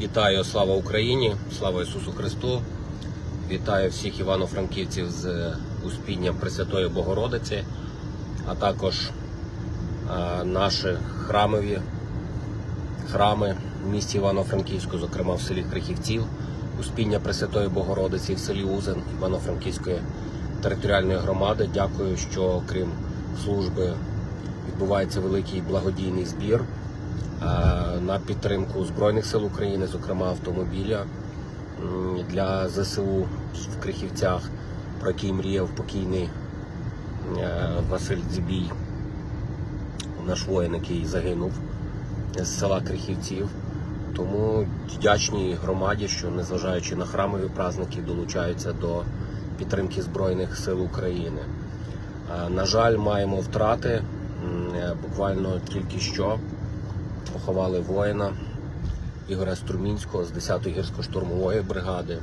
Вітаю, слава Україні, слава Ісусу Христу. Вітаю всіх івано-франківців з Успінням Пресвятої Богородиці, а також е, наші храмові храми в місті Івано-Франківську, зокрема в селі Крихівців, Успіння Пресвятої Богородиці в селі Узен Івано-Франківської територіальної громади. Дякую, що крім служби відбувається великий благодійний збір е, на підтримку Збройних сил України, зокрема автомобіля для ЗСУ в Крихівцях, про який мріяв покійний е, Василь Дзібій, наш воїн, який загинув з села Крихівців. Тому вдячні громаді, що незважаючи на храмові праздники, долучаються до підтримки Збройних сил України. Е, На жаль, маємо втрати. Е, Буквально тільки що поховали воїна Ігоря Струмінського з 10-ї гірсько-штурмової бригади.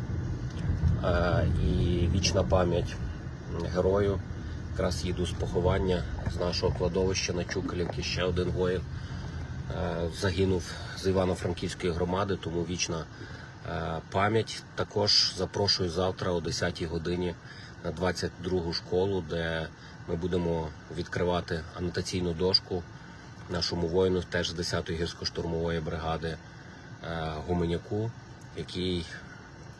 Е, І вічна пам'ять герою. Якраз їду з поховання з нашого кладовища на Чукалівці. Ще один воїн е, загинув з Івано-Франківської громади, тому вічна е, пам'ять. Також запрошую завтра о 10-й годині на 22-гу школу, де ми будемо відкривати анотаційну дошку нашому воїну, теж з 10-ї гірсько-штурмової бригади е, Гуменяку, який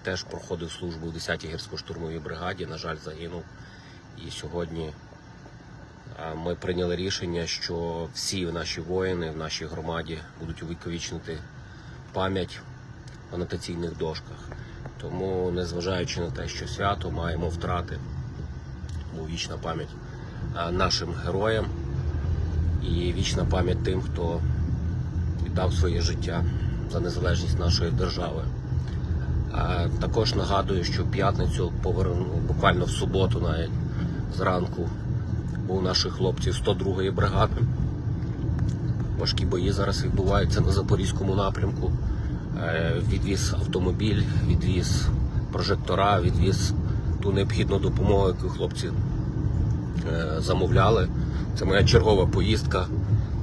теж проходив службу у 10-й гірсько-штурмовій бригаді. На жаль, загинув. І сьогодні Ми прийняли рішення, що всі наші воїни в нашій громаді будуть увіковічнити пам'ять в анотаційних дошках. Тому, незважаючи на те, що свято, маємо втрати, тому вічна пам'ять нашим героям і вічна пам'ять тим, хто віддав своє життя за незалежність нашої держави. Також нагадую, що п'ятницю поверну буквально в суботу, навіть зранку, у наших хлопців 102-ї бригади. Важкі бої зараз відбуваються на запорізькому напрямку. Е, Відвіз автомобіль, відвіз прожектора, відвіз ту необхідну допомогу, яку хлопці замовляли. Це моя чергова поїздка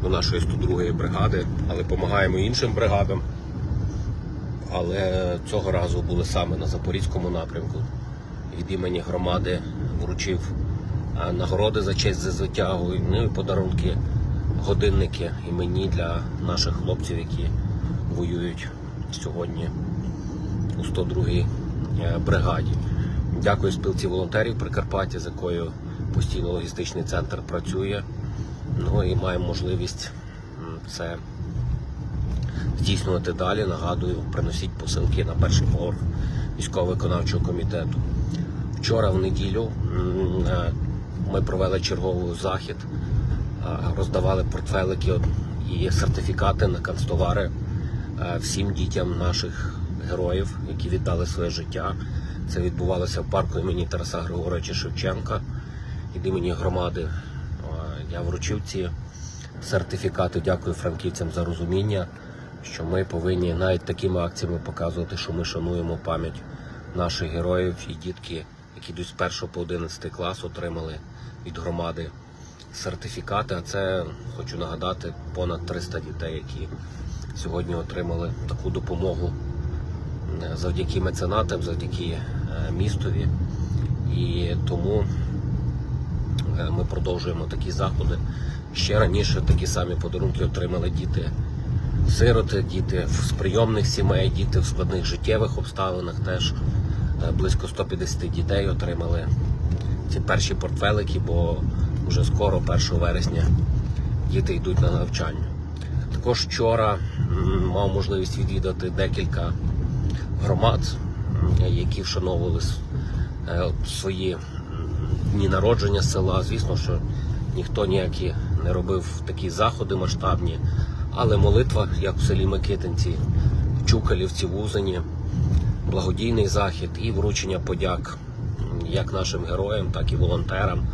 до нашої 102-ї бригади, але допомагаємо іншим бригадам. Але цього разу були саме на Запорізькому напрямку. Від імені громади вручив нагороди за честь за звитягу, ну і подарунки, годинники іменні для наших хлопців, які воюють сьогодні у 102-й е, бригаді. Дякую спілці волонтерів Прикарпаття, з якою постійно логістичний центр працює. Ну і маємо можливість це здійснювати далі. Нагадую, приносіть посилки на перший поверх військово-виконавчого комітету. Вчора в неділю е, ми провели черговий захід, е, роздавали портфелики і сертифікати на канцтовари е, всім дітям наших героїв, які віддали своє життя. Це відбувалося в парку імені Тараса Григоровича Шевченка від імені громади. Е, Я вручив ці сертифікати. Дякую франківцям за розуміння, що ми повинні навіть такими акціями показувати, що ми шануємо пам'ять наших героїв і дітки, які йдуть з 1 по 11 клас, отримали від громади сертифікати. А це хочу нагадати понад 300 дітей, які сьогодні отримали таку допомогу е, завдяки меценатам, завдяки е, містові. І тому Ми продовжуємо такі заходи. Ще раніше такі самі подарунки отримали діти сироти, діти з прийомних сімей, діти в складних життєвих обставинах. Теж е, близько 150 дітей отримали ці перші портфелики, бо вже скоро, 1 вересня, діти йдуть на навчання. Також вчора мав можливість відвідати декілька громад, які вшановували е, свої дні народження села. Звісно, що ніхто ніякі не робив такі заходи масштабні, але молитва, як в селі Микитинці, Чукалівці, в Узені, благодійний захід і вручення подяк як нашим героям, так і волонтерам,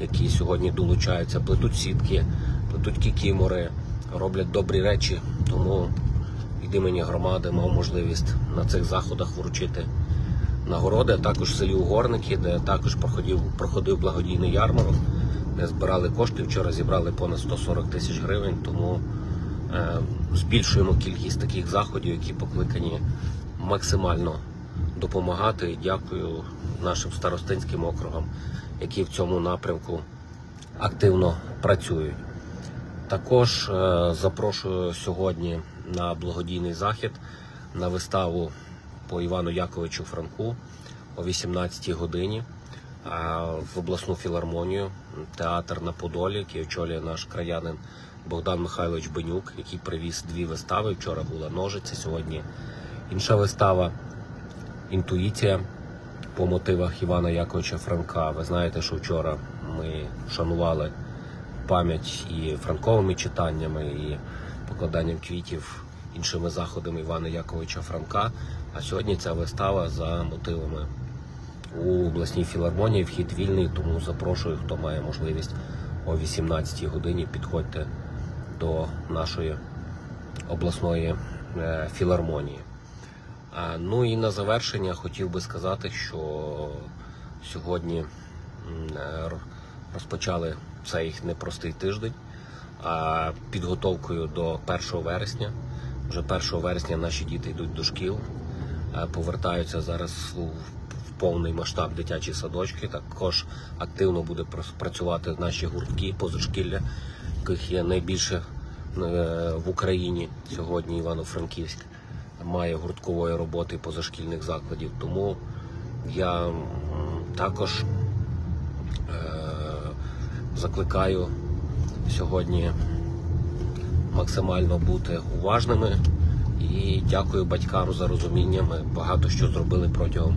які сьогодні долучаються, плетуть сітки, плетуть кікімори, роблять добрі речі. Тому від імені громади мав можливість на цих заходах вручити нагороди, а також в селі Угорники, де також проходив, проходив благодійний ярмарок, де збирали кошти. Вчора зібрали понад 140 тисяч гривень. Тому е, збільшуємо кількість таких заходів, які покликані максимально допомагати. І дякую нашим старостинським округам, які в цьому напрямку активно працюють. Також е, запрошую сьогодні на благодійний захід на виставу по Івану Яковичу Франку о 18-й годині в обласну філармонію, театр на Подолі, який очолює наш краянин Богдан Михайлович Бенюк, який привіз дві вистави. Вчора була ножиця, сьогодні інша вистава Інтуїція по мотивах Івана Яковича Франка. Ви знаєте, що вчора ми шанували пам'ять і франковими читаннями, і покладанням квітів іншими заходами Івана Яковича Франка. А сьогодні ця вистава за мотивами у обласній філармонії. Вхід вільний, тому запрошую, хто має можливість о 18 годині підходьте до нашої обласної е, філармонії. Ну і на завершення хотів би сказати, що сьогодні е, розпочали цей непростий тиждень підготовкою до 1 вересня. Вже 1 вересня наші діти йдуть до шкіл, е, повертаються зараз в повний масштаб дитячі садочки. Також активно буде працювати наші гуртки позашкілля, яких є найбільше е, в Україні сьогодні Івано-Франківськ має гурткової роботи позашкільних закладів. Тому я також е, закликаю сьогодні максимально бути уважними і дякую батькам за розуміння. Ми багато що зробили протягом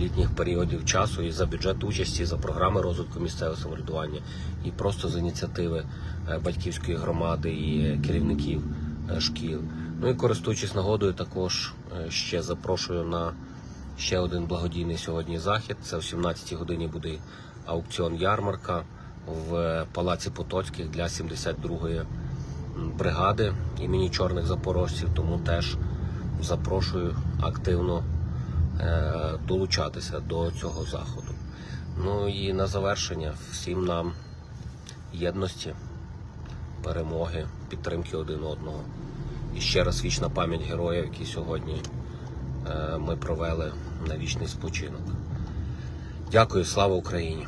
літніх періодів часу і за бюджет участі, і за програми розвитку місцевого самоврядування, і просто з ініціативи е, батьківської громади і керівників е, шкіл. Ну і користуючись нагодою, також е, ще запрошую на ще один благодійний сьогодні захід. Це о 17 годині буде аукціон ярмарка в Палаці Потоцьких для 72-ї бригади імені Чорних Запорожців. Тому теж запрошую активно е, долучатися до цього заходу. Ну і на завершення всім нам єдності, перемоги, підтримки один одного. І ще раз вічна пам'ять героїв, які сьогодні е, ми провели на вічний спочинок. Дякую, слава Україні!